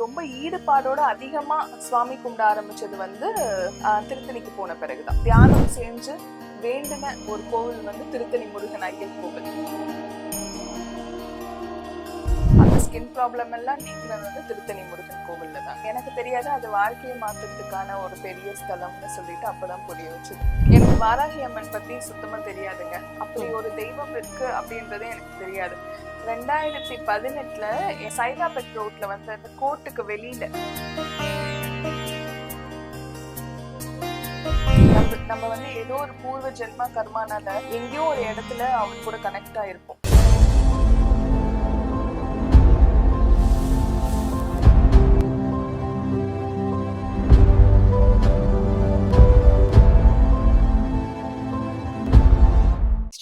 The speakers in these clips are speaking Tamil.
ரொம்ப ஈடுபாடோட அதிகமா சுவாமி கும்பிட ஆரம்பிச்சது வந்து திருத்தணிக்கு போன பிறகுதான். தியானம் செஞ்சு வேண்டின ஒரு கோவில் வந்து திருத்தணி முருகன் ஐயன் கோவில். அந்த ஸ்கின் ப்ராப்ளம் எல்லாம் நீக்கிறது வந்து திருத்தணி முருகன் கோவில்ல தான் எனக்கு தெரியாது அது வாழ்க்கையை மாற்றுறதுக்கான ஒரு பெரிய ஸ்தலம்னு சொல்லிட்டு அப்பதான் புரிய வச்சது. எனக்கு வாராகி அம்மன் பத்தி சுத்தமா தெரியாதுங்க. அப்படி ஒரு தெய்வம் இருக்கு அப்படின்றதே எனக்கு தெரியாது. ரெண்டாயிரத்தி பதினெட்டுல சைதாபேட் ரோட்ல வந்து அந்த கோர்ட்டுக்கு வெளியில. நம்ம- நம்ம வந்து ஏதோ ஒரு பூர்வ ஜென்ம கர்மானால எங்கேயோ ஒரு இடத்துல அவங்க கூட கனெக்ட் ஆயிருப்போம்.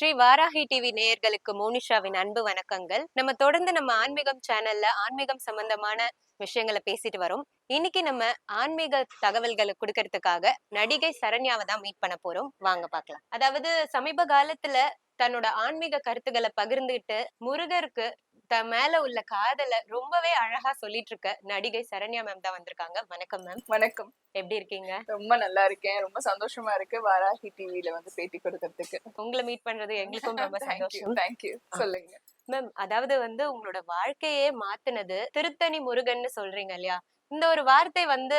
ஸ்ரீ வாராகி டிவி நேயர்களுக்கு மோனிஷாவின் அன்பு வணக்கங்கள். நம்ம தொடர்ந்து நம்ம ஆன்மீகம் சேனல்ல ஆன்மீகம் சம்பந்தமான விஷயங்களை பேசிட்டு வரோம். இன்னைக்கு நம்ம ஆன்மீக தகவல்களை கொடுக்கறதுக்காக நடிகை சரண்யாவை தான் மீட் பண்ண போறோம். வாங்க பார்க்கலாம். அதாவது சமீப காலத்துல தன்னோட ஆன்மீக கருத்துக்களை பகிர்ந்துகிட்டு முருகருக்கு த மேல உள்ள காதலை ரொம்பவே அழகா சொல்லிட்டு இருக்க நடிகை சரண்யா மேம் தான் வந்திருக்காங்க. வணக்கம் மேம் வணக்கம். எப்படி இருக்கீங்க? ரொம்ப நல்லா இருக்கேன். ரொம்ப சந்தோஷமா இருக்கு வாராகி டிவில வந்து பேட்டி கொடுக்கறதுக்கு. உங்களை மீட் பண்றது எங்களுக்கும் ரொம்ப சந்தோஷம். தேங்க்யூ சொல்லுங்க. மேம் அதாவது வந்து உங்களோட வாழ்க்கையே மாத்துனது திருத்தணி முருகன்னு சொல்றீங்க இல்லையா? இந்த ஒரு வார்த்தை வந்து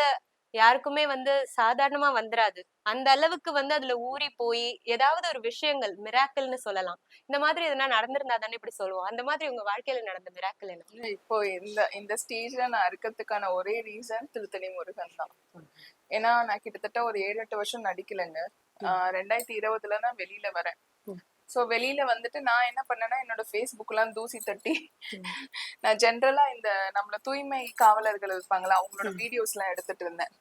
யாருக்குமே வந்து சாதாரணமா வந்துராது. அந்த அளவுக்கு வந்து அதுல ஊறி போய் ஏதாவது ஒரு விஷயங்கள் மிராக்கல்னு சொல்லலாம். இந்த மாதிரி எதனா நடந்திருந்தா தானே இப்படி சொல்லுவோம். அந்த மாதிரி உங்க வாழ்க்கையில நடந்த மிராக்கல் என்ன? இப்போ இந்த இந்த ஸ்டேஜ்ல நான் இருக்கிறதுக்கான ஒரே ரீசன் திருத்தணி முருகன் தான். ஏன்னா நான் கிட்டத்தட்ட ஒரு ஏழு எட்டு வருஷம் நடிக்கலைங்க. ஆஹ் ரெண்டாயிரத்தி இருபதுல தான் வெளியில வரேன். சோ வெளியில வந்துட்டு நான் என்ன பண்ணேன்னா என்னோட ஃபேஸ்புக் எல்லாம் தூசி தட்டி நான் ஜென்ரலா இந்த நம்மள தூய்மை காவலர்கள் இருப்பாங்களா அவங்களோட. வீடியோஸ் எல்லாம் எடுத்துட்டு இருந்தேன்.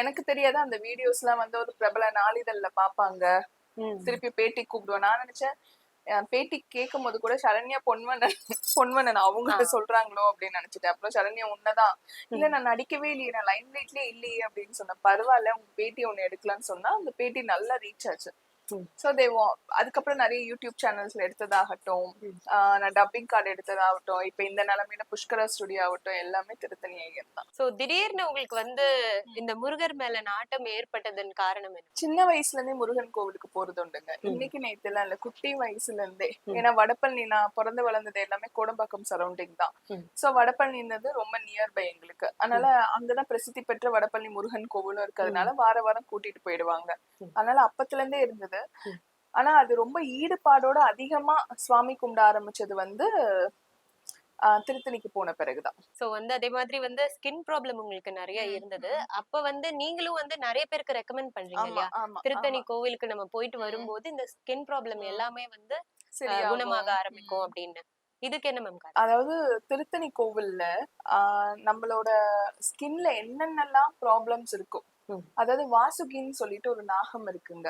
எனக்கு தெரியாத அந்த வீடியோஸ் எல்லாம் வந்து ஒரு பிரபல நாளிதழ்ல பாப்பாங்க. திருப்பி பேட்டி கூப்பிடுவேன். நான் நினைச்சேன் பேட்டி கேட்கும் போது கூட சரண்யா பொன்வனன் பொன்வனன் அவங்க. சொல்றாங்களோ அப்படின்னு நினைச்சிட்டேன். அப்புறம் சரண்யா உன்னதான். இல்ல நான் நடிக்கவே இல்லையே நான் லைன் லைட்லயே இல்லையே அப்படின்னு சொன்னேன். பரவாயில்ல உங்க பேட்டி ஒண்ணு எடுக்கலாம்னு சொன்னா அந்த பேட்டி நல்லா ரீச் ஆச்சு. ம். சோ தே அதுக்கப்புறம் நிறைய யூடியூப் சேனல்ஸ்ல எடுத்ததாகட்டும். ஆஹ் நான் டப்பிங் கார்டு எடுத்ததாகட்டும் இப்ப இந்த நிலைமையில புஷ்கரா ஸ்டுடியோ ஆகட்டும் எல்லாமே திருத்தணி ஐயர் தான் சோ திடீர்னு உங்களுக்கு வந்து இந்த முருகர் மேல நாட்டம் ஏற்பட்டதன் காரணம் என்ன சின்ன வயசுல இருந்தே முருகன் கோவிலுக்கு போறது உண்டுங்க. இன்னைக்கு நேத்துல இல்ல குட்டி வயசுல இருந்தே. ஏன்னா வடபழனி நான் பிறந்து வளர்ந்தது எல்லாமே கோடம்பாக்கம் சரௌண்டிங் தான். சோ வடபழனின்றது ரொம்ப நியர்பை எங்களுக்கு அதனால அங்கதான் பிரசித்தி பெற்ற வடபழனி முருகன் கோவிலும் இருக்கிறதுனால வார வாரம் கூட்டிட்டு போயிடுவாங்க. அதனால அப்பத்துல இருந்தே இருந்தது. ஆனா அது ரொம்ப ஈடுபாடோட அதிகமா சுவாமி கும்பிட ஆரம்பிச்சது வந்து திருத்தணிக்கு போன பிறகுதான் சோ வந்து அதே மாதிரி வந்து ஸ்கின் ப்ராப்ளம் உங்களுக்கு நிறைய இருந்தது. அப்ப வந்து நீங்களும் வந்து நிறைய பேருக்கு ரெக்கமெண்ட் பண்றீங்க இல்லையா திருத்தணி. கோவிலுக்கு நம்ம போயிட்டு. வரும்போது இந்த ஸ்கின் ப்ராப்ளம். எல்லாமே வந்து. குணமாக ஆரம்பிக்கும். அப்படின்னு இதுக்கு என்ன மேம் அதாவது திருத்தணி கோவில்ல ஆஹ் நம்மளோட ஸ்கின்ல என்னென்னலாம் ப்ராப்ளம்ஸ் இருக்கும். அதாவது வாசுகின்னு சொல்லிட்டு ஒரு நாகம் இருக்குங்க.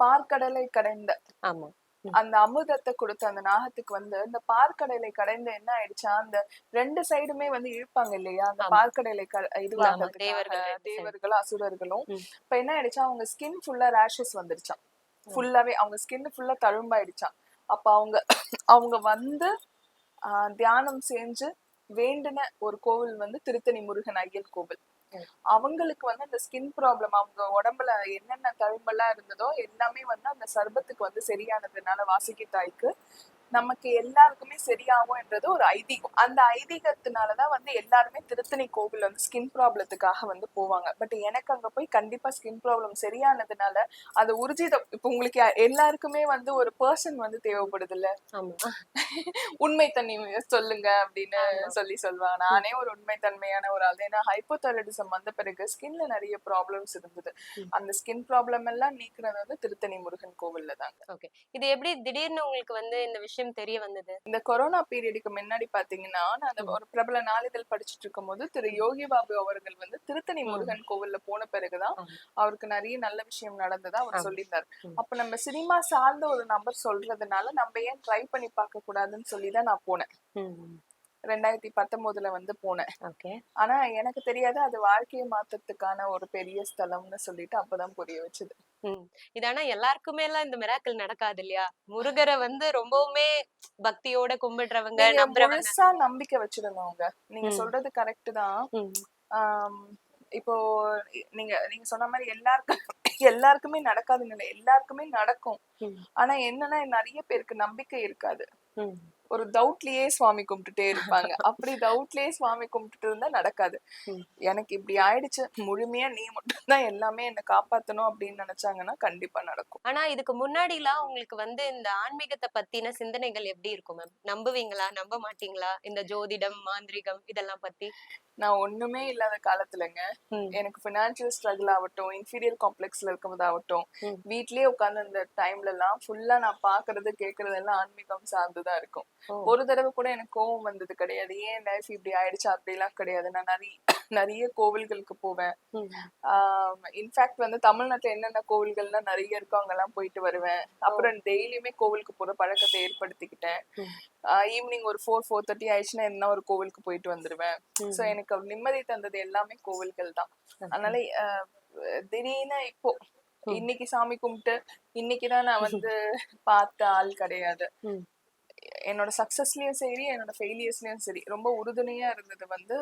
பார்க்கடலை கடைந்த ஆமா. அந்த அமுதத்தை கொடுத்த அந்த நாகத்துக்கு வந்து இந்த பார்க்கடலை கடைந்த என்ன ஆயிடுச்சா? அந்த ரெண்டு சைடுமே வந்து இழுப்பாங்க இல்லையா? அந்த. பார்க்கடலை க தேவர்கள் இதுவாகிறதுக்காக ரெண்டு side. தேவர்களும் அசுரர்களும். இப்ப என்ன ஆயிடுச்சா? அவங்க ஸ்கின் ஃபுல்லா ரேஷஸ் வந்துருச்சான் ஃபுல்லாவே அவங்க ஸ்கின் ஃபுல்லா தழும்பாயிடுச்சான் அப்ப அவங்க அவங்க வந்து தியானம் செஞ்சு வேண்டின ஒரு கோவில் வந்து திருத்தணி முருகன் ஐயர் கோவில். அவங்களுக்கு வந்து அந்த ஸ்கின் ப்ராப்ளம் அவங்க உடம்புல என்னென்ன தழும்பெல்லாம் இருந்ததோ எல்லாமே வந்து அந்த சர்பத்துக்கு வந்து சரியானதுனால வாசுகி தாய்க்கு. நமக்கு எல்லாருக்குமே சரியாகும் என்றது ஒரு ஐதீகம். அந்த ஐதீகத்தினாலதான் வந்து எல்லாருமே திருத்தணி கோவில் வந்து ஸ்கின் ப்ராப்ளத்துக்காக வந்து போவாங்க. பட் எனக்கு அங்க போய் கண்டிப்பா ஸ்கின் ப்ராப்ளம் சரியானதுனால அது உறுதிதம் இப்ப உங்களுக்கு எல்லாருக்குமே வந்து ஒரு பர்சன் வந்து தேவைப்படுது இல்ல உண்மை தன்மை சொல்லுங்க அப்படின்னு. சொல்லி சொல்லுவாங்க. நானே ஒரு உண்மை தன்மையான ஒரு ஆள். ஏன்னா ஹைப்போதைரடிசம் வந்த பிறகு ஸ்கின்ல நிறைய ப்ராப்ளம்ஸ் இருந்தது. அந்த ஸ்கின் ப்ராப்ளம் எல்லாம் நீக்குறது வந்து திருத்தணி முருகன் கோவில்ல தாங்க. இது எப்படி திடீர்னு உங்களுக்கு வந்து இந்த விஷயம் தெரிய வந்தது இந்த கொரோனா பீரியடுக்கு முன்னாடி பாத்தீங்கன்னா நான். ஒரு பிரபல நாளிதழ் படிச்சுட்டு இருக்கும் போது திரு யோகி பாபு அவர்கள் வந்து திருத்தணி. முருகன் கோவில்ல போன பிறகுதான். அவருக்கு நிறைய நல்ல விஷயம் நடந்ததா அவர். சொல்லியிருந்தார். அப்ப நம்ம சினிமா சார்ந்த ஒரு நபர் சொல்றதுனால நம்ம ஏன் ட்ரை பண்ணி பார்க்க கூடாதுன்னு சொல்லிதான் நான் போனேன். ரெண்டாயிரத்தி பத்தொன்பதுல வந்து போனேன். ஓகே. ஆனா எனக்கு தெரியாது அது வாழ்க்கையை மாத்தறதுக்கான ஒரு பெரிய ஸ்தலம்னு சொல்லிட்டு அப்பதான் புரிய வச்சது. ம். இது ஆனா எல்லாருக்குமே எல்லாம் இந்த மிராக்கிள் நடக்காது இல்லையா? முருகரை வந்து ரொம்பவுமே பக்தியோட கும்பிடுறவங்க நீங்க முழுசா நம்பிக்கை வச்சிருந்தவங்க நீங்க ம். சொல்றது கரெக்ட் தான். இப்போ நீங்க நீங்க சொன்ன மாதிரி எல்லாருக்கும் எல்லாருக்குமே நடக்காதுன்னு இல்லை எல்லாருக்குமே நடக்கும். ஆனா என்னன்னா நிறைய பேருக்கு நம்பிக்கை இருக்காது. ஒரு டவுட்லயே சுவாமி கும்பிட்டுட்டே இருப்பாங்க. அப்படி டவுட்லயே சுவாமி கும்பிட்டுட்டு இருந்தா நடக்காது. எனக்கு இப்படி ஆயிடுச்சு. முழுமையா நீ மட்டும்தான் எல்லாமே என்ன காப்பாத்தணும் அப்படின்னு நினைச்சாங்கன்னா கண்டிப்பா நடக்கும். ஆனா இதுக்கு முன்னாடி எல்லாம் உங்களுக்கு வந்து இந்த ஆன்மீகத்தை பத்தின சிந்தனைகள் எப்படி இருக்கும் மேம்? நம்புவீங்களா? நம்ப மாட்டீங்களா? இந்த ஜோதிடம் மாந்திரிகம் இதெல்லாம் பத்தி? நான் ஒண்ணுமே இல்லாத காலத்துலங்க. எனக்கு ஃபினான்ஷியல் ஸ்ட்ரகிள் ஆகட்டும் இன்ஃபீரியர் காம்ப்ளெக்ஸ்ல இருக்கும்போதாகட்டும் ம். வீட்லயே உட்கார்ந்து அந்த டைம்ல எல்லாம் ஃபுல்லா நான் பாக்குறது கேக்குறது எல்லாம் ஆன்மீகம் சார்ந்துதான் இருக்கும். ஒரு தடவை கூட எனக்கு கோவம் வந்தது கிடையாது. ஏன் லைஃப் இப்படி ஆயிடுச்சு? அப்படிலாம் கிடையாது. நான் நிறைய நிறைய கோவில்களுக்கு போவேன் இன்ஃபேக்ட் வந்து தமிழ்நாட்டுல என்னென்ன கோவில்கள்லாம் நிறைய இருக்கோ அங்கெல்லாம் போயிட்டு வருவேன் அப்புறம் டெய்லியுமே கோவிலுக்கு போற பழக்கத்தை ஏற்படுத்திக்கிட்டேன். ஈவினிங் ஒரு ஃபோர் ஃபோர் தேர்ட்டி ஆயிடுச்சுன்னா என்ன ஒரு கோவிலுக்கு போயிட்டு வந்துருவேன். சோ எனக்கு நிம்மதி தந்தது எல்லாமே கோவில்கள் தான். அதனால திடீர்னு இப்போ. இன்னைக்கு சாமி கும்பிட்டு இன்னைக்குதான் நான் வந்து பார்த்த ஆள் கிடையாது. என்னோட சக்சஸ்லயும் சரி என்னோட ஃபெயிலியர்ஸ்லயும் சரி ரொம்ப உறுதுணையா இருந்தது வந்து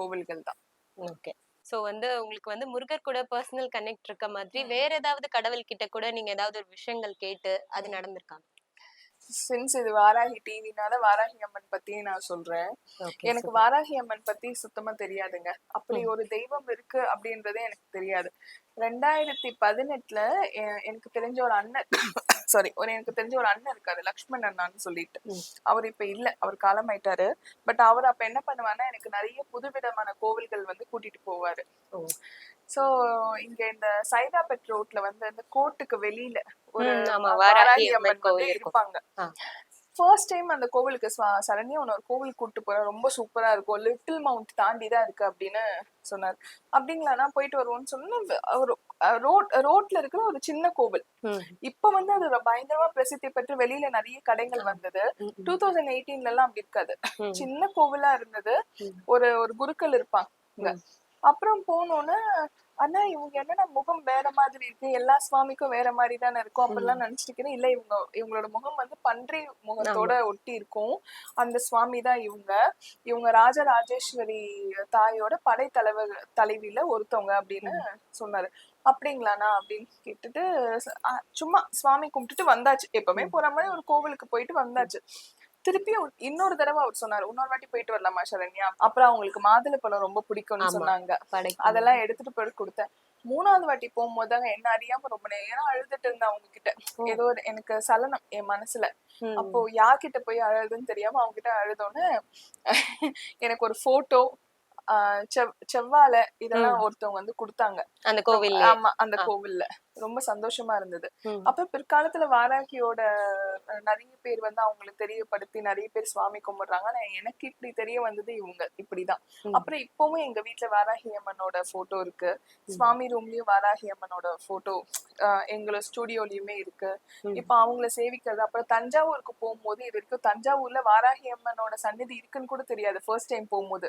கோவில்கள் தான். ஓகே. சோ வந்து உங்களுக்கு வந்து முருகர் கூட பர்சனல் கனெக்ட் இருக்க மாதிரி வேற ஏதாவது கடவுள் கிட்ட கூட நீங்க ஏதாவது ஒரு விஷயங்கள் கேட்டு அது நடந்திருக்கா? சின்ஸ் இது வாராகி டிவினால வாராகி அம்மன் பத்தி நான் சொல்றேன். எனக்கு வாராகி அம்மன் பத்தி சுத்தமா தெரியாதுங்க. அப்படி ஒரு தெய்வம் இருக்கு அப்படின்றதே எனக்கு தெரியாது. ரெண்டாயிரத்தி பதினெட்டுல எனக்கு தெரிஞ்ச ஒரு அண்ணன் சாரி ஒரு எனக்கு தெரிஞ்ச ஒரு அண்ணன் இருக்காரு லக்ஷ்மண் அண்ணான்னு சொல்லிட்டு. அவர் இப்ப இல்ல அவர் காலமாயிட்டாரு பட் அவர் அப்ப என்ன பண்ணுவாருன்னா எனக்கு நிறைய புதுவிதமான கோவில்கள் வந்து கூட்டிட்டு போவாரு. சோ இங்க இந்த சைதாபேட் ரோட்ல வந்து இந்த கோர்ட்டுக்கு வெளியில ஒரு. இருப்பாங்க. ஃபர்ஸ்ட் டைம் அந்த கோவிலுக்கு சரண்யா உன்னை ஒரு கோவில் கூட்டு போறேன் ரொம்ப சூப்பரா இருக்கும். லிட்டில் மவுண்ட் தாண்டி தான் இருக்கு அப்படின்னு சொன்னார். அப்படிங்களா? நான் போயிட்டு வருவோம்னு சொன்னா ஒரு ரோட் ரோட்ல இருக்கிற ஒரு சின்ன கோவில். இப்ப வந்து அது பயங்கரமா பிரசித்தி பெற்று வெளியில நிறைய கடைகள் வந்தது. டூ தௌசண்ட் எயிட்டீன்ல எல்லாம் அப்படி இருக்காது. சின்ன கோவிலா இருந்தது. ஒரு ஒரு குருக்கள் இருப்பாங்க. அப்புறம் போனோன்னு அண்ணா இவங்க என்னடா முகம் வேற மாதிரி இருக்கு. எல்லா சுவாமிக்கும் வேற மாதிரி தானே இருக்கும். அப்படிலாம் நினைச்சிட்டு இருக்கிறேன் இல்ல இவங்க இவங்களோட முகம் வந்து பன்றி முகத்தோட ஒட்டி இருக்கும் அந்த சுவாமி தான் இவங்க. இவங்க ராஜராஜேஸ்வரி தாயோட படை தலைவர் தலைவியில ஒருத்தவங்க அப்படின்னு சொன்னாரு. அப்படிங்களாண்ணா? அப்படின்னு கேட்டுட்டு சும்மா சுவாமி கும்பிட்டுட்டு வந்தாச்சு. எப்பவுமே போற மாதிரி ஒரு கோவிலுக்கு போயிட்டு வந்தாச்சு. திருப்பியும் இன்னொரு தடவை அவர் சொன்னாரு இன்னொரு வாட்டி போயிட்டு வரலாமா சரண்யா அப்புறம் அவங்களுக்கு மாதுளை பழம் ரொம்ப பிடிக்கும்னு. சொன்னாங்க. அதெல்லாம் எடுத்துட்டு போய் கொடுத்தேன் மூணாவது வாட்டி போகும்போது தாங்க என்ன அறியாம ரொம்ப நேரம் அழுதுட்டு இருந்தேன் அவங்க கிட்ட. ஏதோ ஒரு எனக்கு சலனம் என் மனசுல அப்போ யார்கிட்ட போய் அழுதுன்னு தெரியாம அவங்க கிட்ட அழுதோன்னு எனக்கு ஒரு போட்டோ செவ் செவ்வாழை இதெல்லாம் ஒருத்தவங்க வந்து கொடுத்தாங்க. அந்த கோவில் ஆமா அந்த. கோவில்ல. ரொம்ப சந்தோஷமா இருந்தது. அப்ப பிற்காலத்துல வாராகியோட நிறைய பேர் வந்து அவங்களுக்கு தெரியப்படுத்தி நிறைய பேர் சுவாமி கும்பிடுறாங்க. ஆனா எனக்கு இப்படி தெரிய வந்தது இவங்க. இப்படிதான். அப்புறம் இப்பவும் எங்க வீட்ல வாராகி அம்மனோட போட்டோ இருக்கு. சுவாமி ரூம்லயும் வாராகி அம்மனோட போட்டோ எங்களோட ஸ்டுடியோலயுமே இருக்கு. இப்ப அவங்கள சேவிக்கிறது அப்புறம் தஞ்சாவூருக்கு போகும்போது இது வரைக்கும் தஞ்சாவூர்ல வாராகி அம்மனோட சந்நிதி இருக்குன்னு கூட தெரியாது ஃபர்ஸ்ட் டைம் போகும்போது.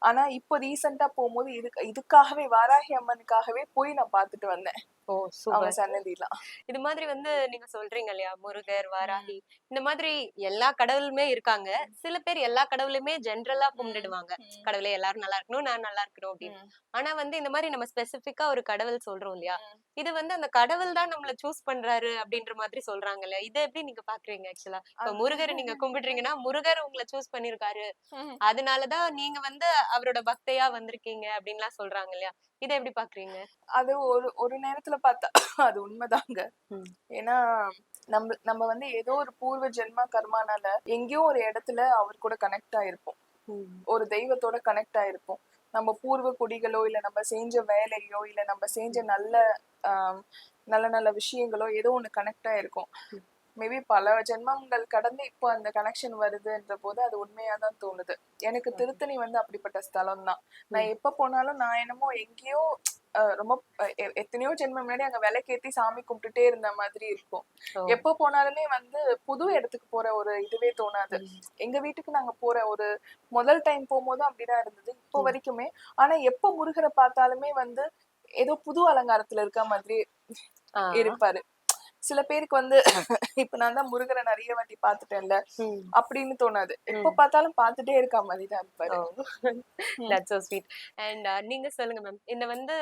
ஆனா இப்போ ரீசெண்டா போகும்போது இதுக்கு இதுக்காகவே வாராகி அம்மனுக்காகவே போய் நான் பார்த்துட்டு வந்தேன். ஓ அவங்க சன்னதிலாம். இது மாதிரி வந்து நீங்க சொல்றீங்க இல்லையா? முருகர் வாராகி. இந்த மாதிரி எல்லா கடவுளுமே இருக்காங்க. சில பேர் எல்லா கடவுளுமே ஜென்ரலா கும்பிடுவாங்க கடவுளே எல்லாரும் நல்லா இருக்கணும் நான் நல்லா இருக்கணும் அப்படின்னு. ஆனா வந்து இந்த மாதிரி நம்ம ஸ்பெசிபிக்கா ஒரு கடவுள் சொல்றோம் இல்லையா. இது வந்து அந்த கடவுள் தான் நம்மள சூஸ் பண்றாரு அப்படின்ற மாதிரி சொல்றாங்க இல்லையா இதை எப்படி நீங்க பாக்குறீங்க ஆக்சுவலா இப்ப முருகரை நீங்க கும்பிடுறீங்கன்னா முருகர் உங்களை சூஸ் பண்ணிருக்காரு. அதனாலதான் நீங்க வந்து அவரோட பக்தையா வந்திருக்கீங்க அப்படின்லாம் சொல்றாங்க இல்லையா? இதை எப்படி பாக்குறீங்க? அது ஒரு ஒரு நேரத்துல பார்த்தா அது உண்மைதாங்க. ஏன்னா நம்ம நம்ம வந்து ஏதோ ஒரு பூர்வ ஜென்ம கர்மானால எங்கேயோ ஒரு இடத்துல அவர் கூட கனெக்ட் ஆயிருப்போம். ஒரு தெய்வத்தோட கனெக்ட் ஆயிருப்போம். நம்ம பூர்வ குடிகளோ இல்ல நம்ம செஞ்ச வேலையோ இல்ல நம்ம செஞ்ச நல்ல நல்ல நல்ல விஷயங்களோ ஏதோ ஒண்ணு கனெக்ட் ஆயிருக்கும் மேபி பல ஜென்மங்கள் கடந்து இப்போ அந்த கனெக்ஷன் வருதுன்ற போது அது உண்மையா தான் தோணுது. எனக்கு திருத்தணி வந்து அப்படிப்பட்ட ஸ்தலம் தான் நான் எப்ப போனாலும் நான் என்னமோ எங்கேயோ ரொம்ப எத்தனையோ ஜென்மம் முன்னாடி அங்க விளக்கேத்தி சாமி கும்பிட்டுட்டே இருந்த மாதிரி இருக்கும். எப்போ போனாலுமே வந்து புது இடத்துக்கு போற ஒரு இதுவே தோணாது. எங்க வீட்டுக்கு நாங்க போற ஒரு முதல் டைம் போகும்போதும் அப்படிதான் இருந்தது இப்போ. வரைக்குமே ஆனா எப்போ முருகரை பார்த்தாலுமே வந்து ஏதோ புது அலங்காரத்துல இருக்க மாதிரி. இருப்பாரு சில பேருக்கு வந்து இப்ப நான் தான் முருகரை நிறைய வாட்டி பார்த்துட்டேன்ல ம். அப்படின்னு தோணாது. எப்ப. பார்த்தாலும் பார்த்துட்டே இருக்க மாதிரி தான் இருப்பாரு ஸ்வீட் அண்ட் நீங்க சொல்லுங்க மேம் இந்த வந்து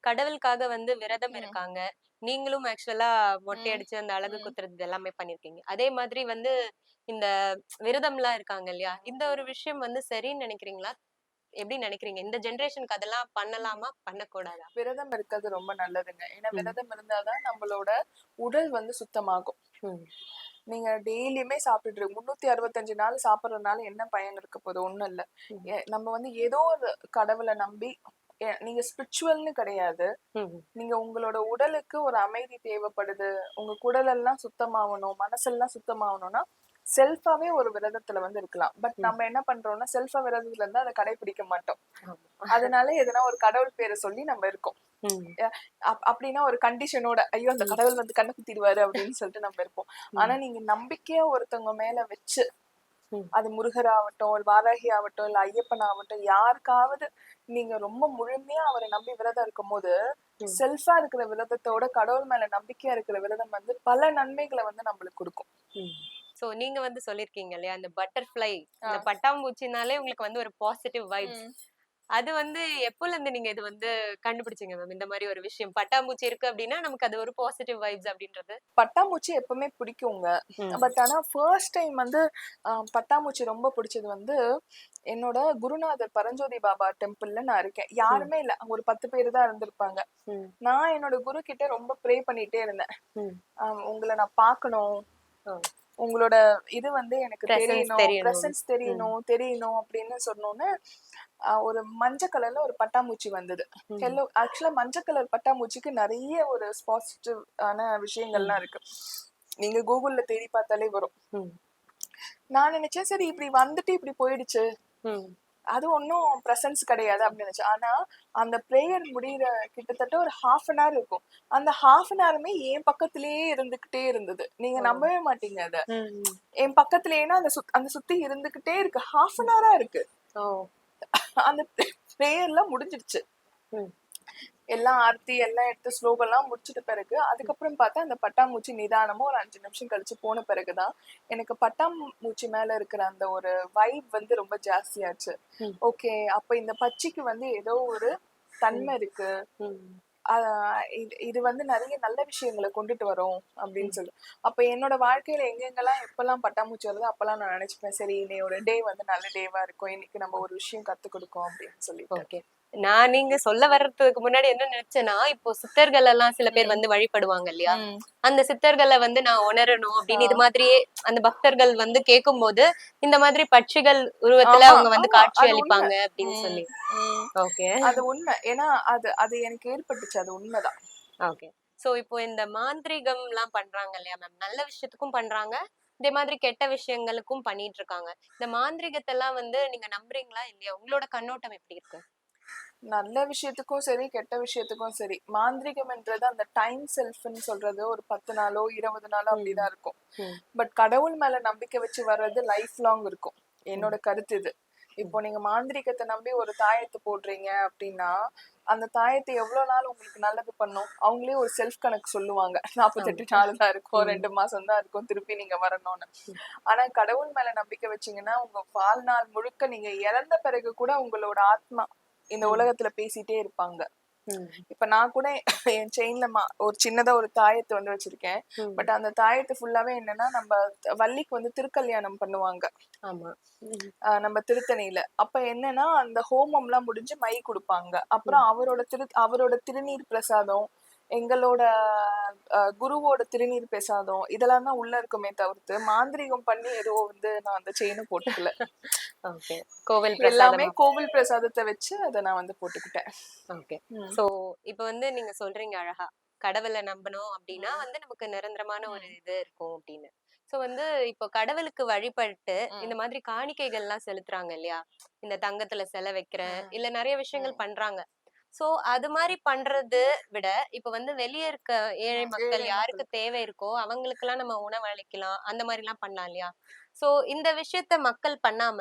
கடவுளுக்காக வந்து விரதம். இருக்காங்க. நீங்களும் ஆக்சுவலா மொட்டை. அடிச்சு அந்த அழகு. குத்துறது எல்லாமே பண்ணிருக்கீங்க. அதே மாதிரி வந்து இந்த விரதம்லாம் இருக்காங்க இல்லையா? இந்த ஒரு விஷயம் வந்து சரின்னு நினைக்கிறீங்களா? எப்படி நினைக்கிறீங்க? இந்த ஜெனரேஷனுக்கு அதெல்லாம் பண்ணலாமா? பண்ணக்கூடாதா? விரதம் இருக்கிறது ரொம்ப நல்லதுங்க. ஏன்னா. விரதம் இருந்தாதான் நம்மளோட உடல் வந்து சுத்தமாகும். நீங்க டெய்லியுமே இருக்கு முன்னூத்தி அறுபத்தஞ்சு நாள் சாப்பிடுறதுனால என்ன பயன் இருக்க போகுது? ஒண்ணும் இல்ல. நம்ம வந்து ஏதோ ஒரு கடவுளை நம்பி நீங்க ஸ்பிரிச்சுவல்னு கிடையாது. நீங்க உங்களோட உடலுக்கு ஒரு அமைதி தேவைப்படுது. உங்க குடலெல்லாம் சுத்தமாகணும் மனசெல்லாம் சுத்தமாகணும்னா செல்ஃபாவே ஒரு விரதத்துல வந்து இருக்கலாம் பட். நம்ம என்ன பண்றோம்னா செல்ஃபா விரதத்துல இருந்து அதை கடைபிடிக்க மாட்டோம். அதனால எதனா ஒரு கடவுள் பேரை சொல்லி நம்ம இருக்கோம் அப்படின்னா ஒரு கண்டிஷனோட ஐயோ அந்த. கடவுள் வந்து கண்ணு குத்திடுவாரு அப்படின்னு சொல்லிட்டு நம்ம இருப்போம். ஆனா நீங்க நம்பிக்கையா ஒருத்தவங்க மேல வச்சு. அது முருகர் ஆகட்டும் ஒரு வாராகி ஆகட்டும் இல்ல ஐயப்பன் ஆகட்டும் யாருக்காவது நீங்க ரொம்ப முழுமையா அவரை நம்பி விரதம் இருக்கும்போது ம். செல்ஃபா இருக்கிற விரதத்தோட கடவுள் மேல நம்பிக்கையா இருக்கிற விரதம் வந்து பல நன்மைகளை வந்து நம்மளுக்கு கொடுக்கும் சோ நீங்க வந்து சொல்லிருக்கீங்க இல்லையா? அந்த பட்டர்ஃப்ளை இந்த. பட்டாம்பூச்சினாலே உங்களுக்கு வந்து ஒரு பாசிட்டிவ் வைப்ஸ் அது வந்து எப்போல இருந்து நீங்க இது வந்து கண்டுபிடிச்சீங்க மேம் இந்த மாதிரி ஒரு விஷயம். பட்டாம்பூச்சி இருக்கு அப்படின்னா நமக்கு அது ஒரு பாசிட்டிவ் வைப்ஸ் அப்படின்றது. பட்டாம்பூச்சி எப்பவுமே பிடிக்குங்க. பட் ஆனா ஃபர்ஸ்ட் டைம் வந்து பட்டாம்பூச்சி ரொம்ப பிடிச்சது வந்து என்னோட குருநாதர் பரஞ்சோதி பாபா டெம்பிள்ல நான் இருக்கேன். யாருமே இல்ல. அங்க ஒரு பத்து பேர் தான் இருந்திருப்பாங்க. நான் என்னோட குரு கிட்ட ரொம்ப ப்ரே பண்ணிட்டே இருந்தேன். உங்களை நான் பார்க்கணும். ஓ. உங்களோட இது வந்து எனக்கு தெரியணும். பிரசன்ஸ் தெரியணும் தெரியணும் அப்படின்னு சொன்னோன்னு ஒரு மஞ்சள் கலர்ல ஒரு பட்டாம்பூச்சி வந்தது. எல்லோ ஆக்சுவலா மஞ்சள் கலர் பட்டாம்பூச்சிக்கு நிறைய ஒரு பாசிட்டிவ் ஆன விஷயங்கள்லாம் இருக்கு நீங்க கூகுள்ல தேடி பார்த்தாலே வரும். நான் நினைச்சேன் சரி இப்படி வந்துட்டு இப்படி போயிடுச்சு. அது ஒன்றும் ப்ரெசன்ஸ் கிடையாது அப்படின்னு நினைச்சேன். ஆனா அந்த ப்ரேயர் முடியிற கிட்டத்தட்ட ஒரு ஹாஃப் அன் ஹவர் இருக்கும். அந்த ஹாஃப் அன் ஹவருமே என் பக்கத்திலேயே இருந்துகிட்டே இருந்தது. நீங்க ஓ. நம்பவே மாட்டீங்க அத. என் பக்கத்திலேயேனா அந்த சுத் அந்த சுத்தி இருந்துகிட்டே இருக்கு. ஹாஃப் அன் ஹவரா இருக்கு. அந்த ப்ரேயர்லாம் முடிஞ்சிடுச்சு. எல்லாம் ஆர்த்தி எல்லாம் எடுத்து ஸ்லோகம்லாம் முடிச்சிட்ட பிறகு அதுக்கப்புறம் பார்த்தா அந்த பட்டாம்பூச்சி நிதானமா ஒரு அஞ்சு நிமிஷம் கழிச்சு போன பிறகுதான் எனக்கு பட்டாம்பூச்சி மேல இருக்கிற அந்த ஒரு வைப் வந்து ரொம்ப ஜாஸ்தியாச்சு. ஓகே அப்ப இந்த பச்சைக்கு வந்து ஏதோ ஒரு தன்மை இருக்கு. இது வந்து நிறைய நல்ல விஷயங்களை கொண்டுட்டு வரும் அப்படின்னு சொல்லி. அப்ப என்னோட வாழ்க்கையில எங்கெங்கெல்லாம் எப்பெல்லாம் பட்டாம்பூச்சி வருதோ அப்பெல்லாம் நான் நினைச்சுப்பேன் சரி இன்னையோட டே வந்து நல்ல டேவா இருக்கும். இன்னைக்கு நம்ம ஒரு விஷயம் கத்து கொடுக்கோம் அப்படின்னு சொல்லிட்டு. ஓகே நான் நீங்க சொல்ல வர்றதுக்கு முன்னாடி என்ன நினைச்சேன்னா இப்போ சித்தர்கள் எல்லாம் சில பேர் வந்து வழிபடுவாங்க இல்லையா. அந்த சித்தர்களை வந்து நான் உணரணும் அப்படின்னு இது மாதிரியே அந்த பக்தர்கள் வந்து கேட்கும்போது இந்த மாதிரி பட்சிகள் உருவத்துல அவங்க வந்து காட்சி அளிப்பாங்க அப்படின்னு. சொல்லி. ஓகே. அது உண்மை. ஏன்னா அது அது எனக்கு ஏற்பட்டுச்சு. அது உண்மைதான். ஓகே. சோ இப்போ இந்த மாந்திரீகம் எல்லாம் பண்றாங்க இல்லையா மேம்? நல்ல விஷயத்துக்கும் பண்றாங்க. இதே மாதிரி கெட்ட விஷயங்களுக்கும் பண்ணிட்டு இருக்காங்க. இந்த மாந்திரிகத்தை எல்லாம் வந்து நீங்க நம்புறீங்களா இல்லையா? உங்களோட கண்ணோட்டம் எப்படி இருக்கு? நல்ல விஷயத்துக்கும் சரி கெட்ட விஷயத்துக்கும் சரி மாந்திரிகம்ன்றது அந்த டைம் செல்ஃப்னு சொல்றது ஒரு பத்து நாளோ இருபது நாளோ அப்படிதான் இருக்கும். பட் கடவுள் மேல நம்பிக்கை வச்சு வர்றது லைஃப் லாங் இருக்கும் என்னோட கருத்து இது. இப்போ நீங்க மாந்திரிகத்தை நம்பி ஒரு தாயத்தை போடுறீங்க அப்படின்னா அந்த தாயத்தை எவ்வளவு நாள் உங்களுக்கு நல்லது பண்ணும்? அவங்களே ஒரு செல்ஃப் கணக்கு சொல்லுவாங்க. நாற்பத்தெட்டு நாள் தான் இருக்கும். ரெண்டு மாசம் தான் இருக்கும். திருப்பி நீங்க வரணும்னு. ஆனா கடவுள் மேல நம்பிக்கை வச்சீங்கன்னா உங்க வாழ்நாள் முழுக்க நீங்க இறந்த பிறகு கூட உங்களோட ஆத்மா இந்த. உலகத்துல பேசிட்டே இருப்பாங்க. இப்ப நான் கூட என் செயின்ல ஒரு சின்னதா ஒரு தாயத்தை வந்து வச்சிருக்கேன். பட் அந்த தாயத்து ஃபுல்லாவே என்னன்னா நம்ம வள்ளிக்கு வந்து திருக்கல்யாணம் பண்ணுவாங்க. ஆமா. நம்ம திருத்தணியில. அப்ப என்னன்னா அந்த ஹோமம் எல்லாம் முடிஞ்சு மை கொடுப்பாங்க. அப்புறம் அவரோட திரு அவரோட திருநீர் பிரசாதம் எங்களோட குருவோட திருநீர் பிரசாதம் இதெல்லாம் தான் உள்ள இருக்குமே தவிர்த்து மாந்திரீகம் பண்ணி ஏதோ வந்து நான் அந்த செயினும் போட்டுக்கல. ஓகே. கோவில் எல்லாமே கோவில் பிரசாதத்தை வச்சு அதை நான் வந்து போட்டுக்கிட்டேன். ஓகே. சோ இப்போ வந்து நீங்க சொல்றீங்க அழகா கடவுளை நம்பணும் அப்படின்னா வந்து நமக்கு நிரந்தரமான ஒரு இது இருக்கும் அப்படின்னு. சோ வந்து இப்போ கடவுளுக்கு வழிபட்டு. இந்த மாதிரி காணிக்கைகள் எல்லாம் செலுத்துறாங்க இல்லையா? இந்த தங்கத்துல சிலை வைக்கிறேன். இல்ல நிறைய விஷயங்கள். பண்றாங்க. சோ அது மாதிரி பண்றது விட இப்ப வந்து வெளிய இருக்க ஏழை மக்கள் யாருக்கு தேவை இருக்கோ அவங்களுக்கு எல்லாம் நம்ம உணவளிக்கலாம் அந்த மாதிரி எல்லாம் பண்ணலாம் இல்லையா? சோ இந்த விஷயத்த மக்கள் பண்ணாம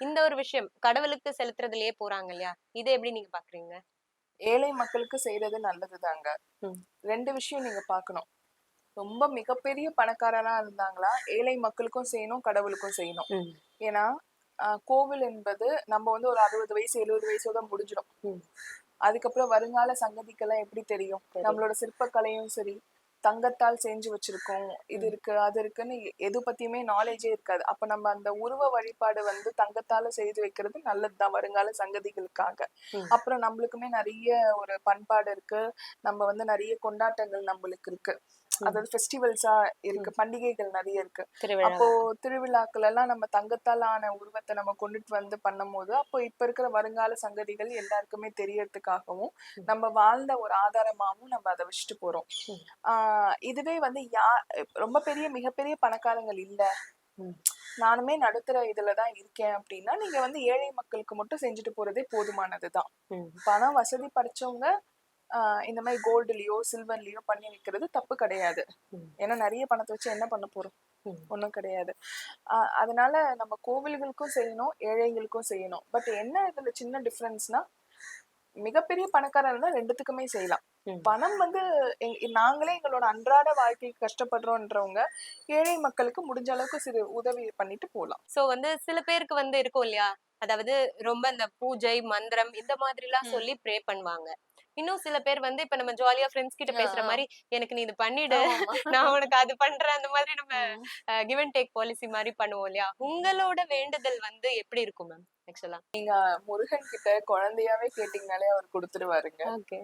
இந்த ஒரு விஷயம் கடவுளுக்கு செலுத்துறதுலயே போறாங்க இல்லையா? இதை எப்படி நீங்க பாக்குறீங்க? ஏழை மக்களுக்கு செய்யறது நல்லதுதாங்க. ரெண்டு விஷயம் நீங்க பார்க்கணும் ரொம்ப மிகப்பெரிய பணக்காரனா இருந்தாங்களா ஏழை மக்களுக்கும் செய்யணும் கடவுளுக்கும் செய்யணும். ஏன்னா கோவில் என்பது நம்ம வந்து ஒரு அறுபது வயசு எழுபது வயசோட முடிஞ்சிடும். அதுக்கப்புறம் வருங்கால சங்கதிக்கெல்லாம் எப்படி தெரியும். நம்மளோட சிற்பக்கலையும் சரி தங்கத்தால் செஞ்சு வச்சிருக்கோம் இது. இருக்கு அது இருக்குன்னு எது பத்தியுமே நாலேஜே இருக்காது அப்ப நம்ம அந்த உருவ வழிபாடு வந்து தங்கத்தால செய்து வைக்கிறது நல்லதுதான் வருங்கால சங்கதிகளுக்காக. அப்புறம் நம்மளுக்குமே நிறைய ஒரு பண்பாடு இருக்கு நம்ம வந்து நிறைய கொண்டாட்டங்கள் நம்மளுக்கு இருக்கு. அதாவது ஃபெஸ்டிவல்ஸா இருக்கு பண்டிகைகள் நிறைய இருக்கு அப்போ திருவிழாக்கள் எல்லாம் நம்ம தங்கத்தால் ஆன உருவத்தை நம்ம கொண்டுட்டு வந்து பண்ணும்போது அப்போ இப்ப இருக்கிற வருங்கால சங்கதிகள் எல்லாருக்குமே தெரியறதுக்காகவும். நம்ம வாழ்ந்த ஒரு ஆதாரமாவும் நம்ம அதை வச்சுட்டு போறோம். ஆஹ் இதுவே வந்து யா ரொம்ப பெரிய மிகப்பெரிய பணக்காரங்கள் இல்ல. நானுமே நடுத்தர இதுலதான் இருக்கேன் அப்படின்னா நீங்க வந்து ஏழை மக்களுக்கு மட்டும் செஞ்சுட்டு போறதே போதுமானதுதான். பணம் வசதி படைச்சவங்க இந்த மாதிரி கோல்டுலயோ சில்வர்லயோ பண்ணி வைக்கிறது தப்பு கிடையாது. ஏன்னா நிறைய பணத்தை வச்சு என்ன பண்ண போறோம் ம். ஒண்ணும் கிடையாது அதனால நம்ம கோவில்களுக்கும் செய்யணும் ஏழைகளுக்கும் செய்யணும் பட் என்ன இதுல சின்ன டிஃபரன்ஸ்னா மிகப்பெரிய பணக்காரர் இருந்தா ரெண்டுத்துக்குமே செய்யலாம். பணம் வந்து நாங்களே எங்களோட அன்றாட வாழ்க்கைக்கு கஷ்டப்படுறோன்றவங்க ஏழை மக்களுக்கு முடிஞ்ச அளவுக்கு சிறு உதவி பண்ணிட்டு போலாம் சோ வந்து சில பேருக்கு வந்து இருக்கும் இல்லையா அதாவது ரொம்ப இந்த பூஜை மந்திரம் இந்த மாதிரி எல்லாம். சொல்லி ப்ரே பண்ணுவாங்க இன்னும் சில பேர் வந்து இப்ப நம்ம ஜாலியா ஃப்ரெண்ட்ஸ் கிட்ட பேசுற. மாதிரி எனக்கு நீ இது பண்ணிடு. நான் உனக்கு அது பண்றேன். அந்த மாதிரி நம்ம கிவ் அண்ட் டேக் பாலிசி மாதிரி பண்ணுவோம் இல்லையா? உங்களோட வேண்டுதல் வந்து எப்படி இருக்கும் மேம் ஆக்சுவலா முருகன் கிட்ட குழந்தையாவே கேட்டீங்கனாலே அவர் கொடுத்துருவாருங்க. ஓகே.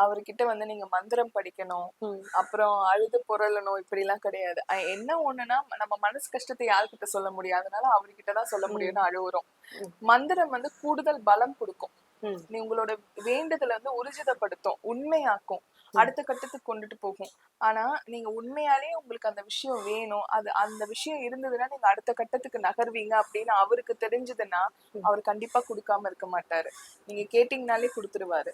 அவர்கிட்ட வந்து நீங்க மந்திரம் படிக்கணும் அப்புறம் அழுது புரளணும் இப்படி எல்லாம் கிடையாது என்ன ஒண்ணுன்னா நம்ம மனசு கஷ்டத்தை யார்கிட்ட சொல்ல முடியாது அதனால அவர்கிட்ட தான் சொல்ல முடியும்னு அழுவுறோம். ம். மந்திரம் வந்து கூடுதல் பலம் கொடுக்கும். நீ உங்களோட வேண்டுதலை வந்து உறுதிதப்படுத்தும் உண்மையாக்கும். அடுத்த கட்டத்துக்கு கொண்டுட்டு போகும். ஆனா நீங்க உண்மையாலேயே உங்களுக்கு அந்த விஷயம் வேணும். அது அந்த விஷயம் இருந்ததுன்னா நீங்க அடுத்த கட்டத்துக்கு நகர்வீங்க அப்படின்னு அவருக்கு தெரிஞ்சதுன்னா. அவர் கண்டிப்பா கொடுக்காம இருக்க மாட்டாரு. நீங்க கேட்டீங்கனாலே கொடுத்துருவாரு.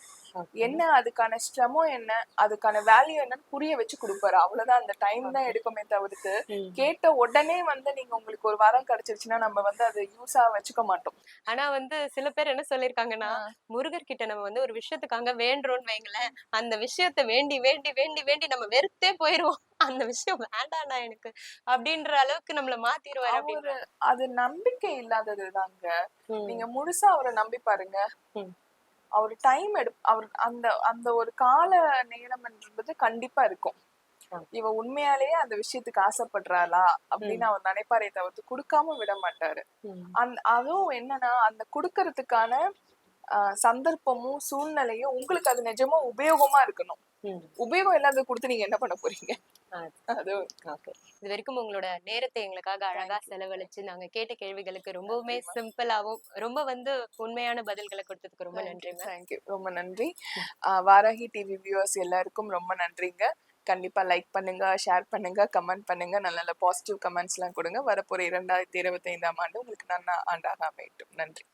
என்ன அதுக்கான சிரமம் என்ன அதுக்கான வேல்யூ என்னன்னு புரிய வச்சு கொடுப்பாரு. அவ்வளவுதான். அந்த டைம் தான் எடுக்குமே தவிர்த்து கேட்ட உடனே வந்து நீங்க உங்களுக்கு ஒரு வரம் கிடைச்சிருச்சுன்னா நம்ம வந்து அதை யூஸா வச்சுக்க மாட்டோம். ஆனா வந்து சில பேர் என்ன சொல்லிருக்காங்கன்னா முருகர் கிட்ட நம்ம வந்து ஒரு விஷயத்துக்காக வேண்டுறோம்னு வைங்களேன். அந்த விஷயத்த வேண்டி வேண்டி வேண்டி வேண்டி நம்ம வெறுத்தே போயிருவோம் அந்த விஷயம் வேண்டாம்டா எனக்கு அப்படின்ற அளவுக்கு நம்மள மாத்திருவாரு அவரு அப்படின்னு அது நம்பிக்கை இல்லாதது தாங்க. நீங்க முழுசா அவரை நம்பி பாருங்க. அவர் டைம் எடு அவர் அந்த அந்த ஒரு கால நேரம் என்பது கண்டிப்பா இருக்கும். இவ உண்மையாலேயே அந்த விஷயத்துக்கு ஆசைப்படுறாளா அப்படின்னு அவர் நினைப்பாரே தவிர்த்து கொடுக்காம விட மாட்டாரு ம். அந்த அதுவும் என்னன்னா அந்த கொடுக்கறதுக்கான சந்தர்ப்பமும் சூழ்நிலையும் உங்களுக்கு அது நிஜமா உபயோகமா இருக்கணும். உபயோகம் இல்லாத கொடுத்து நீங்க என்ன பண்ண போறீங்க. அது. Okay. இது வரைக்கும் உங்களோட நேரத்தை எங்களுக்காக அழகா. செலவழிச்சு நாங்க கேட்ட கேள்விகளுக்கு ரொம்பவுமே சிம்பிளாவும் ரொம்ப வந்து உண்மையான பதில்களை கொடுத்ததுக்கு ரொம்ப நன்றி தேங்க்யூ ரொம்ப நன்றி. வாராகி டிவி வியூவர்ஸ் எல்லாருக்கும் ரொம்ப நன்றிங்க. கண்டிப்பா லைக் பண்ணுங்க ஷேர் பண்ணுங்க கமெண்ட் பண்ணுங்க நல்ல நல்ல பாசிட்டிவ் கமெண்ட்ஸ் எல்லாம் கொடுங்க. வரப்போற இரண்டாயிரத்தி இருபத்தி ஐந்தாம் ஆண்டு உங்களுக்கு நல்ல ஆண்டாக அமையட்டும். நன்றி.